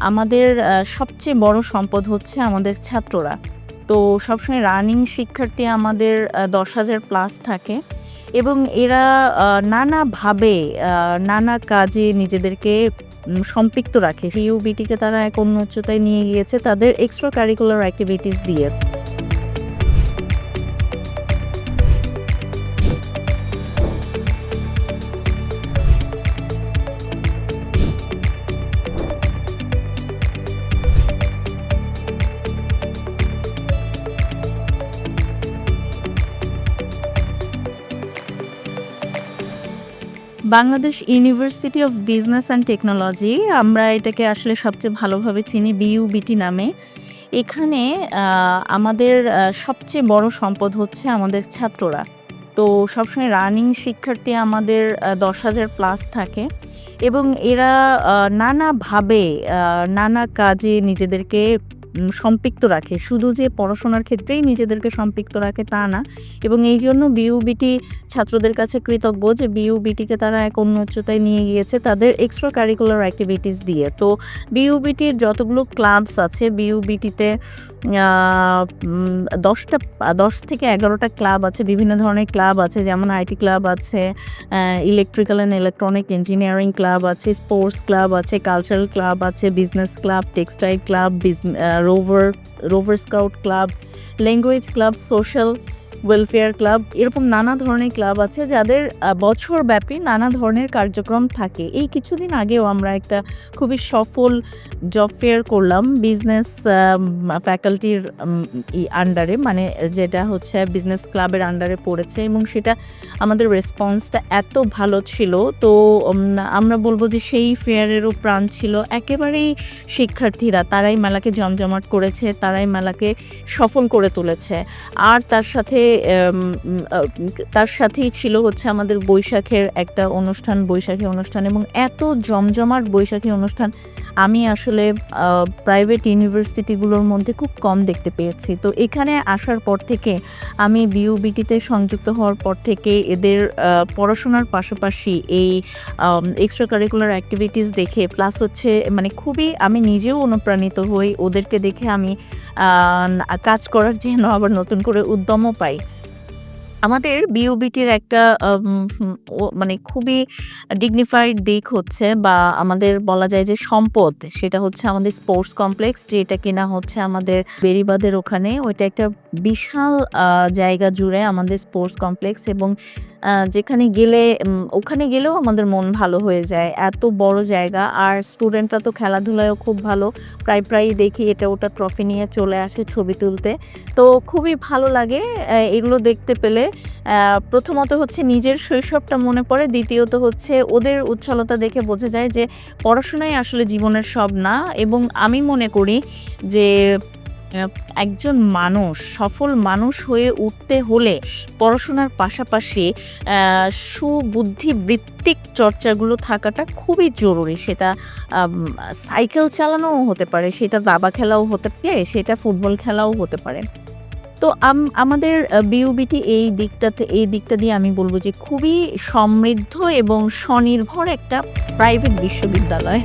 আমাদের সবচেয়ে বড় সম্পদ হচ্ছে আমাদের ছাত্ররা। তো সবসময় রানিং শিক্ষার্থী আমাদের দশ হাজার প্লাস থাকে এবং এরা নানাভাবে নানা কাজে নিজেদেরকে সম্পৃক্ত রাখে। ইউবিটিকে তারা এক উচ্চতায় নিয়ে গিয়েছে, তাদের এক্সট্রা কারিকুলার অ্যাক্টিভিটিস দিয়ে। Bangladesh University of Business and Technology আমরা এটাকে আসলে সবচেয়ে ভালোভাবে চিনি বিইউবিটি নামে। এখানে আমাদের সবচেয়ে বড় সম্পদ হচ্ছে আমাদের ছাত্ররা। তো সবসময় রানিং শিক্ষার্থী আমাদের দশ হাজার প্লাস থাকে এবং এরা নানাভাবে নানা কাজে নিজেদেরকে সম্পৃক্ত রাখে। শুধু যে পড়াশোনার ক্ষেত্রেই নিজেদেরকে সম্পৃক্ত রাখে তা না এবং এই জন্য বিইউবিটি ছাত্রদের কাছে কৃতজ্ঞ যে বিইউবিটিকে তারা এক অন্য উচ্চতায় নিয়ে গিয়েছে তাদের এক্সট্রা কারিকুলার অ্যাক্টিভিটিস দিয়ে। তো বিইউবিটির যতগুলো ক্লাবস আছে বিইউবিটিতে দশটা উম ১০ টা ১০ থেকে এগারোটা ক্লাব আছে। বিভিন্ন ধরনের ক্লাব আছে যেমন আইটি ক্লাব আছে, electrical and electronic engineering club আছে, স্পোর্টস ক্লাব আছে, কালচারাল ক্লাব আছে, business club, textile club, rover rover scout club, language club, social welfare club এরকম নানা ধরনের ক্লাব আছে যাদের বছরব্যাপী নানা ধরনের কার্যক্রম থাকে। এই কিছুদিন আগেও আমরা একটা খুবই সফল জব ফেয়ার করলাম বিজনেস ফ্যাকাল্টির আন্ডারে মানে যেটা হচ্ছে বিজনেস ক্লাবের আন্ডারে পড়েছে এবং সেটা আমাদের রেসপন্সটা এত ভালো ছিল। তো আমরা বলব যে সেই ফেয়ারেরও প্রাণ ছিল একেবারেই শিক্ষার্থীরা। তারাই মেলাকে জমজমাট করেছে, তারাই মেলাকে সফল করে তুলেছে। আর তার সাথে তার সাথেই ছিল হচ্ছে আমাদের বৈশাখের একটা অনুষ্ঠান, বৈশাখী অনুষ্ঠান এবং এত জমজমাট বৈশাখী অনুষ্ঠান আমি আসলে প্রাইভেট ইউনিভার্সিটিগুলোর মধ্যে খুব কম দেখতে পেয়েছি। তো এখানে আসার পর থেকে আমি বিইউবিটিতে সংযুক্ত হওয়ার পর থেকে এদের পড়াশোনার পাশাপাশি এই এক্সট্রা কারিকুলার অ্যাক্টিভিটিস দেখে প্লাস হচ্ছে মানে খুবই আমি নিজেও অনুপ্রাণিত হই। ওদেরকে দেখে আমি কাজ করার জন্য আবার নতুন করে উদ্যমও পাই। আমাদের বিইউবিটির একটা মানে খুবই ডিগনিফাইড দিক হচ্ছে বা আমাদের বলা যায় যে সম্পদ, সেটা হচ্ছে আমাদের স্পোর্টস কমপ্লেক্স যেটা কিনা হচ্ছে আমাদের বেড়িবাঁধের ওখানে। ওইটা একটা বিশাল জায়গা জুড়ে আমাদের স্পোর্টস কমপ্লেক্স এবং যেখানে গেলে ওখানে গেলেও আমাদের মন ভালো হয়ে যায়। এত বড় জায়গা আর স্টুডেন্টরা তো খেলাধুলায়ও খুব ভালো। প্রায়, প্রায়ই দেখি এটা ওটা ট্রফি নিয়ে চলে আসে ছবি তুলতে। তো খুবই ভালো লাগে এগুলো দেখতে পেলে। প্রথমত হচ্ছে নিজের শৈশবটা মনে পড়ে, দ্বিতীয়ত হচ্ছে ওদের উচ্ছলতা দেখে বোঝা যায় যে পড়াশোনাই আসলে জীবনের সব না এবং আমি মনে করি যে একজন মানুষ সফল মানুষ হয়ে উঠতে হলে পড়াশোনার পাশাপাশি সুবুদ্ধিবৃত্তিক চর্চাগুলো থাকাটা খুবই জরুরি। সেটা সাইকেল চালানোও হতে পারে, সেটা দাবা খেলাও হতে পারে, সেটা ফুটবল খেলাও হতে পারে। তো আমাদের বিউবিটি এই দিকটাতে এই দিকটা দিয়ে আমি বলব যে খুবই সমৃদ্ধ এবং স্বনির্ভর একটা প্রাইভেট বিশ্ববিদ্যালয়।